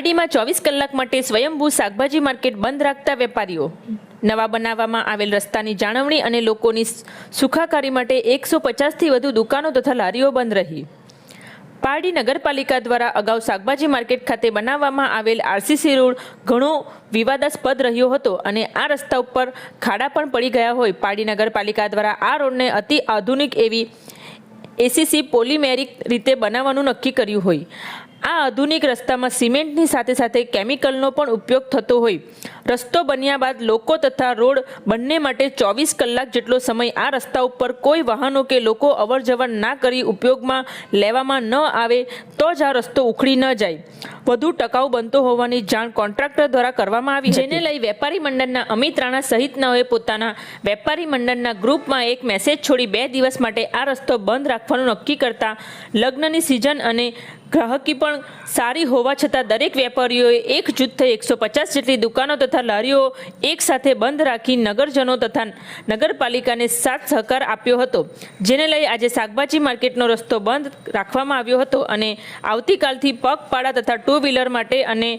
પારડીમાં ચોવીસ કલાક માટે સ્વયંભૂ શાકભાજી માર્કેટ બંધ રાખતા વેપારીઓ. નવા બનાવવામાં આવેલ રસ્તાની જાળવણી અને લોકોની સુખાકારી માટે એકસો પચાસથી વધુ દુકાનો તથા લારીઓ બંધ રહી. પારડી નગરપાલિકા દ્વારા અગાઉ શાકભાજી માર્કેટ ખાતે બનાવવામાં આવેલ આરસીસી રોડ ઘણો વિવાદાસ્પદ રહ્યો હતો અને આ રસ્તા ઉપર ખાડા પણ પડી ગયા હોય. પારડી નગરપાલિકા દ્વારા આ રોડને અતિ આધુનિક એવી એસીસી પોલિમેરિક રીતે બનાવવાનું નક્કી કર્યું હોય. આ આધુનિક રસ્તામાં સિમેન્ટની સાથે સાથે કેમિકલનો પણ ઉપયોગ થતો હોય. રસ્તો બન્યા બાદ લોકો તથા રોડ બંને માટે ચોવીસ કલાક જેટલો સમય આ રસ્તા ઉપર કોઈ વાહનો કે લોકો અવરજવર ના કરી ઉપયોગમાં લેવામાં ન આવે તો જ આ રસ્તો ઉખડી ન જાય. વધુ ટકાઉ બનતો હોવાની જાણ કોન્ટ્રાક્ટર દ્વારા કરવામાં આવી. જેને લઈ વેપારી મંડળના અમિત રાણા સહિતનાઓએ પોતાના વેપારી મંડળના ગ્રુપમાં એક મેસેજ છોડી બે દિવસ માટે આ રસ્તો બંધ રાખવાનું નક્કી કરતા લગ્નની સિઝન અને ગ્રાહકી પણ સારી હોવા છતાં દરેક વેપારીઓએ એક જૂથ થઈ એકસો પચાસ જેટલી દુકાનો તથા લારીઓ એક સાથે બંધ રાખી નગરજનો તથા નગરપાલિકાને સાથ સહકાર આપ્યો હતો. જેને લઈ આજે શાકભાજી માર્કેટનો રસ્તો બંધ રાખવામાં આવ્યો હતો અને આવતીકાલથી પગપાળા તથા ટુ વ્હીલર માટે અને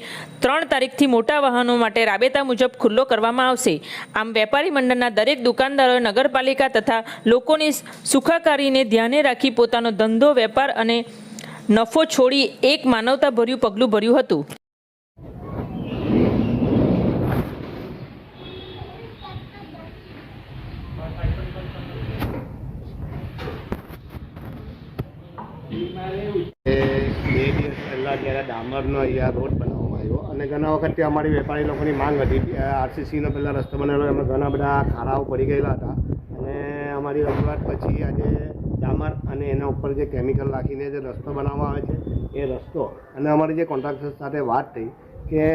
ત્રણ તારીખથી મોટા વાહનો માટે રાબેતા મુજબ ખુલ્લો કરવામાં આવશે. આમ વેપારી મંડળના દરેક દુકાનદારોએ નગરપાલિકા તથા લોકોની સુખાકારીને ધ્યાને રાખી પોતાનો ધંધો વેપાર અને નફો છોડી એક માનવતાભર્યું પગલું ભર્યું હતું. દિવસ પહેલાં ડામરનો અહીંયા રોડ બનાવવામાં આવ્યો. અને ઘણા વખતથી અમારી વેપારી લોકોની માંગ હતી. આરસીસીનો પહેલાં રસ્તો બનેલો એમાં ઘણા બધા ખાડાઓ પડી ગયેલા હતા. અને અમારી રજૂઆત પછી આજે ડામર અને એના ઉપર જે કેમિકલ નાખીને જે રસ્તો બનાવવામાં આવે છે, એ રસ્તો અને અમારી જે કોન્ટ્રાક્ટર સાથે વાત થઈ કે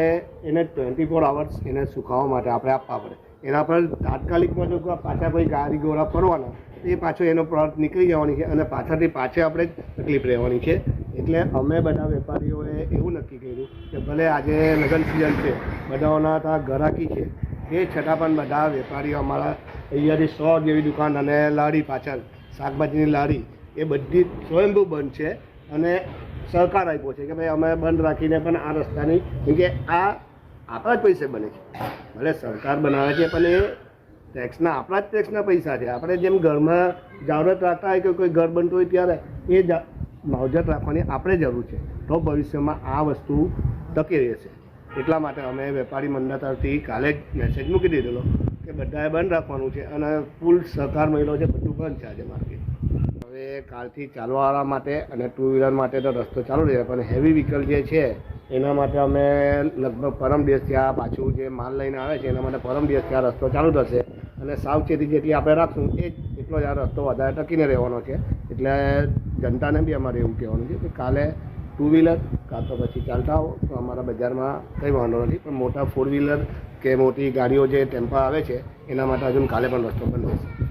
એને ટ્વેન્ટી ફોર આવર્સ એને સુકાવવા માટે આપણે આપવા પડે. એના પર તાત્કાલિકમાં જો પાછા કોઈ ગાડી ઘોડા ફરવાના એ પાછો એનો પ્રોડક્ટ નીકળી જવાની છે અને પાછળથી પાછે આપણે તકલીફ રહેવાની છે. એટલે અમે બધા વેપારીઓએ એવું નક્કી કર્યું કે ભલે આજે લગ્ન સિઝન છે, બધાઓના ત્યાં ઘરાકી છે. એ છતાં પણ બધા વેપારીઓ અમારા અહીંયાથી સો જેવી દુકાન અને લારી પાછળ, શાકભાજીની લારી, એ બધી સ્વયંભૂ બંધ છે અને સહકાર આપ્યો છે કે ભાઈ અમે બંધ રાખીને પણ આ રસ્તાની, કેમ કે આ આપણા જ પૈસે બને છે. ભલે સરકાર બનાવે છે, પણ એ ટેક્સના આપણા જ ટેક્સના પૈસા છે. આપણે જેમ ઘરમાં જાવરત રાખતા હોય કે કોઈ ઘર બનતું હોય ત્યારે એ માવજત રાખવાની આપણે જરૂર છે. તો ભવિષ્યમાં આ વસ્તુ ટકી રહેશે. એટલા માટે અમે વેપારી મંડળ તરફથી કાલે જ મેસેજ મૂકી દીધેલો કે બધાએ બંધ રાખવાનું છે અને ફૂલ સહકાર મળ્યો છે, બધું બંધ છે આજે માર્કેટ હવે કાલથી ચાલવાવાળા માટે અને ટુ વ્હીલર માટે તો રસ્તો ચાલુ રહે, પણ હેવી વ્હીકલ જે છે, એના માટે અમે લગભગ પરમ દિવસ ત્યાં પાછું જે માલ લઈને આવે છે, એના માટે પરમ દિવસ ત્યાં રસ્તો ચાલુ થશે. અને સાવચેતી જેટલી આપણે રાખશું, એ એટલો જ આ રસ્તો વધારે ટકીને રહેવાનો છે. એટલે જનતાને બી અમારે એવું કહેવાનું છે કે કાલે ટુ વ્હીલર કાં તો પછી ચાલતા આવો. તો અમારા બજારમાં કંઈ વાંધો નથી, પણ મોટા ફોર વ્હીલર કે મોટી ગાડીઓ જે ટેમ્પા આવે છે, એના માટે હજુ કાલે પણ રસ્તો બંધ રહેશે